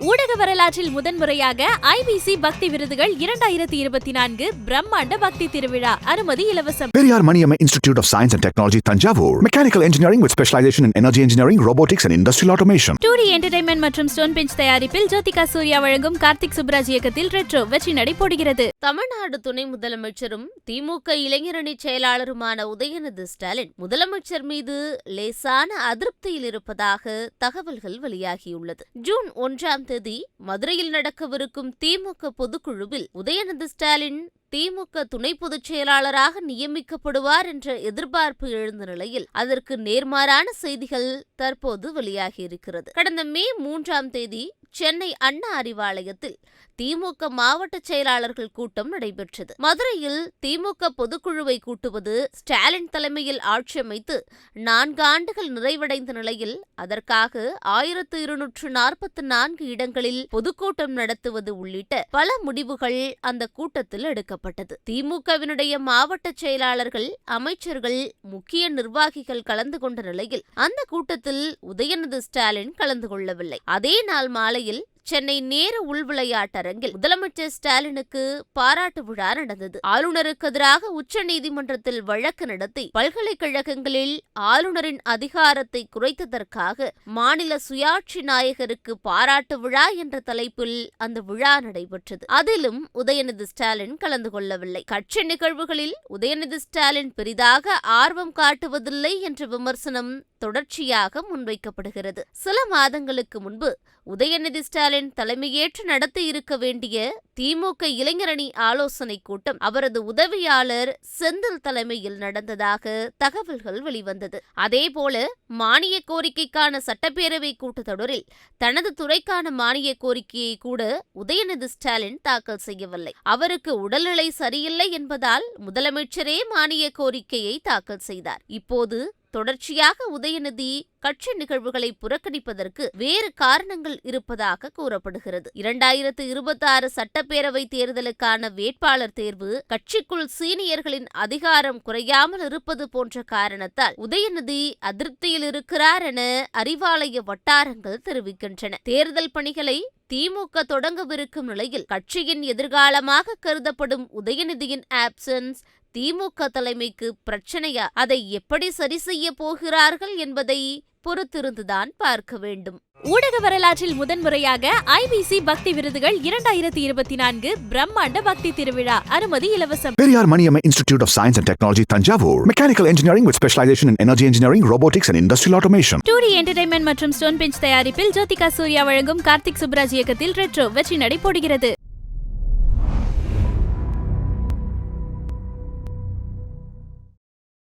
ஊடக வரலாற்றில் முதன்முறையாக ஐபிசி பக்தி விருதுகள் இரண்டாயிரத்தி இருபத்தி நான்கு பிரம்மாண்ட பக்தி திருவிழா அனுமதி இலவசம் Periyar Maniyamma Institute of Science and Technology, Tanjavur. Mechanical engineering with specialization in energy engineering, robotics, and industrial automation. Two D entertainment மற்றும் ஸ்டோன் பெஞ்ச் தயாரிப்பில் ஜோதிகா சூர்யா வழங்கும் கார்த்திக் சுப்ராஜ் இயக்கத்தில் ரெட்ரோ வெற்றி நடை போடுகிறது தமிழ்நாடு துணை முதலமைச்சரும் திமுக இளைஞரணி செயலாளருமான உதயநிதி ஸ்டாலின் முதலமைச்சர் மீது லேசான அதிருப்தியில் இருப்பதாக தகவல்கள் வெளியாகியுள்ளது ஜூன் ஒன்றாம் தேதி மதுரையில் நடக்கவிருக்கும் திமுக பொதுக்குழுவில் உதயநிதி ஸ்டாலின் திமுக துணை பொதுச் செயலாளராக நியமிக்கப்படுவார் என்ற எதிர்பார்ப்பு எழுந்த நிலையில் அதற்கு நேர்மாறான செய்திகள் தற்போது வெளியாகியிருக்கிறது. கடந்த மே மூன்றாம் தேதி சென்னை அண்ணா அறிவாலயத்தில் திமுக மாவட்ட செயலாளர்கள் கூட்டம் நடைபெற்றது. மதுரையில் திமுக பொதுக்குழுவை கூட்டுவது ஸ்டாலின் தலைமையில் ஆட்சி அமைத்து நான்கு ஆண்டுகள் நிறைவடைந்த நிலையில் அதற்காக ஆயிரத்து இருநூற்று நாற்பத்தி நான்கு இடங்களில் பொதுக்கூட்டம் நடத்துவது உள்ளிட்ட பல முடிவுகள் அந்த கூட்டத்தில் எடுக்கப்பட்டது. திமுகவினுடைய மாவட்ட செயலாளர்கள் அமைச்சர்கள் முக்கிய நிர்வாகிகள் கலந்து கொண்ட நிலையில் அந்த கூட்டத்தில் உதயநிதி ஸ்டாலின் கலந்து கொள்ளவில்லை. அதே நாள் மாலை மாலையில் சென்னை நேரு உள்விளையாட்டரங்கில் முதலமைச்சர் ஸ்டாலினுக்கு பாராட்டு விழா நடந்தது. ஆளுநருக்கு எதிராக உச்சநீதிமன்றத்தில் வழக்கு நடத்தி பல்கலைக்கழகங்களில் ஆளுநரின் அதிகாரத்தை குறைத்ததற்காக மாநில சுயாட்சி நாயகருக்கு பாராட்டு விழா என்ற தலைப்பில் அந்த விழா நடைபெற்றது. அதிலும் உதயநிதி ஸ்டாலின் கலந்து கொள்ளவில்லை. கட்சி நிகழ்வுகளில் உதயநிதி ஸ்டாலின் பெரிதாக ஆர்வம் காட்டுவதில்லை என்ற விமர்சனம் தொடர்ச்சியாக முன்வைக்கப்படுகிறது. சில மாதங்களுக்கு முன்பு உதயநிதி ஸ்டாலின் தலைமையேற்று நடத்தி இருக்க வேண்டிய திமுக இளைஞரணி ஆலோசனை கூட்டம் அவரது உதவியாளர் செந்தில் தலைமையில் நடந்ததாக தகவல்கள் வெளிவந்தது. அதேபோல மானிய கோரிக்கைக்கான சட்டப்பேரவை கூட்டத்தொடரில் தனது துறைக்கான மானிய கோரிக்கையை கூட உதயநிதி ஸ்டாலின் தாக்கல் செய்யவில்லை. அவருக்கு உடல்நிலை சரியில்லை என்பதால் முதலமைச்சரே மானிய கோரிக்கையை தாக்கல் செய்தார். இப்போது தொடர்ச்சியாக உதயநிதி கட்சி நிகழ்வுகளை புறக்கணிப்பதற்கு வேறு காரணங்கள் இருப்பதாக கூறப்படுகிறது. இரண்டாயிரத்து இருபத்தி ஆறு சட்டப்பேரவை தேர்தலுக்கான வேட்பாளர் தேர்வு கட்சிக்குள் சீனியர்களின் அதிகாரம் குறையாமல் இருப்பது போன்ற காரணத்தால் உதயநிதி அதிருப்தியில் இருக்கிறார் என அறிவாலய வட்டாரங்கள் தெரிவிக்கின்றன. தேர்தல் பணிகளை திமுக தொடங்கவிருக்கும் நிலையில் கட்சியின் எதிர்காலமாக கருதப்படும் உதயநிதியின் ஆப்சன்ஸ் திமுக தலைமைக்கு பிரச்சனையா? அதை எப்படி சரி செய்ய போகிறார்கள் என்பதை பொறுத்திருந்துதான் பார்க்க வேண்டும். ஊடக வரலாற்றில் முதன்முறையாக ஐபிசி பக்தி விருதுகள் இரண்டாயிரத்தி இருபத்தி நான்கு பிரம்மாண்ட பக்தி திருவிழா. அனுமதி இலவசம். Periyar Maniyamma Institute of Science and Technology, Tanjavur. Mechanical engineering with specialization in energy engineering, robotics, and industrial automation. Two D entertainment மற்றும் ஸ்டோன் பெஞ்ச் தயாரிப்பில் ஜோதிகா சூர்யா வழங்கும் கார்த்திக் சுப்ராஜ் இயக்கத்தில் ரெட்ரோ வெற்றி நடை போடுகிறது.